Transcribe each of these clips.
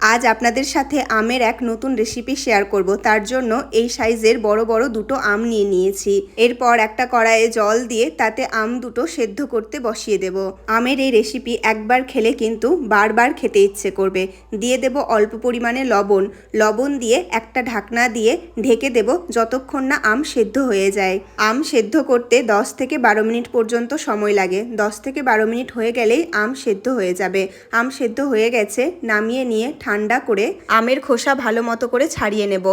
আজ আপনাদের সাথে আমের এক নতুন রেসিপি শেয়ার করব। তার জন্য এই সাইজের বড় বড় দুটো আম নিয়ে নিয়েছি। এরপর একটা কড়াইয়ে জল দিয়ে তাতে আম দুটো সেদ্ধ করতে বসিয়ে দেব। আমের এই রেসিপি একবার খেলে কিন্তু বারবার খেতে ইচ্ছে করবে। দিয়ে দেব অল্প পরিমাণে লবণ। লবণ দিয়ে একটা ঢাকনা দিয়ে ঢেকে দেব যতক্ষণ না আম সেদ্ধ হয়ে যায়। আম সেদ্ধ করতে 10 থেকে বারো মিনিট পর্যন্ত সময় লাগে। 10 থেকে বারো মিনিট হয়ে গেলেই আম সেদ্ধ হয়ে যাবে। আম সেদ্ধ হয়ে গেছে, নামিয়ে নিয়ে ঠান্ডা করে আমের খোসা ভালো মতো করে ছাড়িয়ে নেব।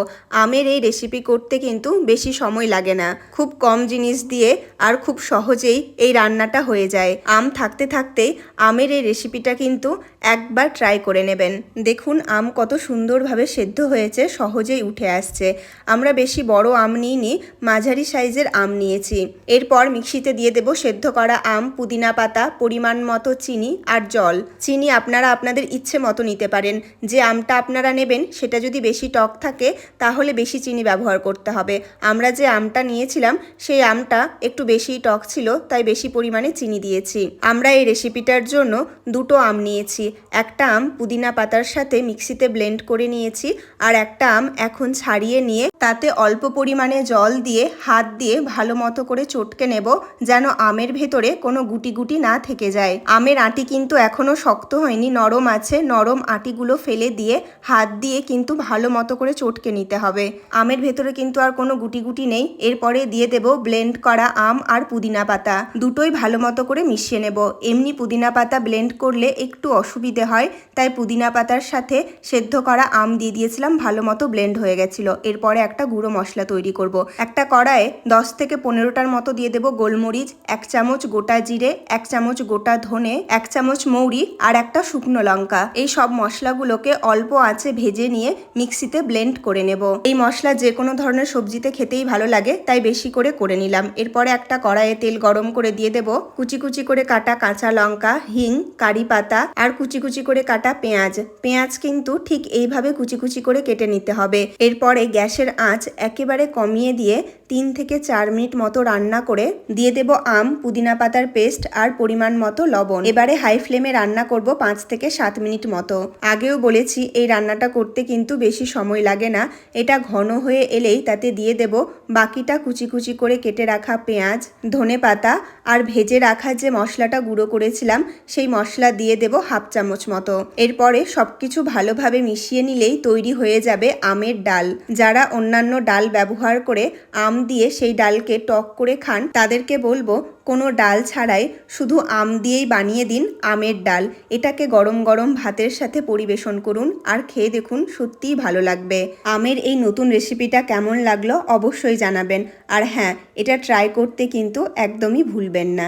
আমের এই রেসিপি করতে কিন্তু বেশি সময় লাগে না। খুব কম জিনিস দিয়ে আর খুব সহজেই এই রান্নাটা হয়ে যায়। আম থাকতে থাকতেই আমের এই রেসিপিটা কিন্তু একবার ট্রাই করে নেবেন। দেখুন, আম কত সুন্দরভাবে সেদ্ধ হয়েছে, সহজেই উঠে আসছে। আমরা বেশি বড় আম নিইনি, মাঝারি সাইজের আম নিয়েছি। এরপর মিক্সিতে দিয়ে দেব সেদ্ধ করা আম, পুদিনা পাতা, পরিমাণ মতো চিনি আর জল। চিনি আপনারা আপনাদের ইচ্ছে মতো নিতে পারেন। যে আমটা আপনারা নেবেন, সেটা যদি বেশি টক থাকে, তাহলে বেশি চিনি ব্যবহার করতে হবে। আমরা যে আমটা নিয়েছিলাম, সেই আমটা একটু বেশি টক ছিল, তাই বেশি পরিমাণে চিনি দিয়েছি। আমরা এই রেসিপিটার জন্য দুটো আম নিয়েছি। একটা আম পুদিনা পাতার সাথে মিক্সিতে ব্লেন্ড করে নিয়েছি, আর একটা আম এখন ছাড়িয়ে নিয়ে তাতে অল্প পরিমাণে জল দিয়ে, হাত দিয়ে ভালো মতো করে চটকে নেব যেন আমের ভেতরে কোনো গুটি গুটি না থেকে যায়। আমের আটি কিন্তু এখনও শক্ত হয়নি, নরম আছে। নরম আটিগুলো ফেলে দিয়ে, হাত দিয়ে কিন্তু ভালো মতো করে চটকে নিতে হবে। আমের ভেতরে কিন্তু আর কোনো গুটি গুটি নেই। এরপরে দিয়ে দেব ব্লেন্ড করা আম আর পুদিনা পাতা। দুটোই ভালো মতো করে মিশিয়ে নেব। এমনি পুদিনা পাতা ব্লেন্ড করলে একটু অসুবিধে হয়, তাই পুদিনা পাতার সাথে সেদ্ধ করা আম দিয়ে দিয়েছিলাম, ভালো মতো ব্লেন্ড হয়ে গেছিল। এরপরে একটা গুঁড়ো মশলা তৈরি করব। একটা কড়াইয়ে দশ থেকে পনেরোটার মতো দিয়ে দেব গোলমরিচ, এক চামচ গোটা জিরে, এক চামচ গোটা ধনে, এক চামচ মৌরি আর একটা শুকনো লঙ্কা। এই সব মশলাগুলোকে অল্প আঁচে ভেজে নিয়ে মিক্সিতে ব্লেন্ড করে নেব। এই মশলা যে কোনো ধরনের সবজিতে খেতেই ভালো লাগে, তাই বেশি করে করে নিলাম। এরপরে একটা কড়াইয়ে তেল গরম করে দিয়ে দেব। কুচি কুচি করে কাটা কাঁচা লঙ্কা, হিং, কারি পাতা আর কুচি কুচি করে কাটা পেঁয়াজ। পেঁয়াজ কিন্তু ঠিক এইভাবে কুচি কুচি করে কেটে নিতে হবে। এরপরে গ্যাসের আঁচ একেবারে কমিয়ে দিয়ে তিন থেকে চার মিনিট মতো রান্না করে দিয়ে দেব আম, পুদিনা পাতার পেস্ট আর পরিমাণ মতো লবণ। এবারে হাই ফ্লেমে রান্না করব পাঁচ থেকে সাত মিনিট মতো। আগেও বলেছি, এই রান্নাটা করতে কিন্তু বেশি সময় লাগে না। এটা ঘন হয়ে এলেই তাতে দিয়ে দেব বাকিটা কুচি কুচি করে কেটে রাখা পেঁয়াজ, ধনে পাতা আর ভেজে রাখা যে মশলাটা গুঁড়ো করেছিলাম, সেই মশলা দিয়ে দেব হাফ চামচ মতো। এরপরে সবকিছু ভালোভাবে মিশিয়ে নিলেই তৈরি হয়ে যাবে আমের ডাল। যারা অন্যান্য ডাল ব্যবহার করে আম দিয়ে সেই ডালকে টক করে খান, তাদেরকে বলব, কোনো ডাল ছাড়াই শুধু আম দিয়েই বানিয়ে দিন আমের ডাল। এটাকে গরম গরম ভাতের সাথে পরিবেশন করুন আর খেয়ে দেখুন সত্যিই ভালো লাগবে। আমের এই নতুন রেসিপিটা কেমন লাগল অবশ্যই জানাবেন। আর হ্যাঁ এটা ট্রাই করতে কিন্তু একদমই ভুলবেন না।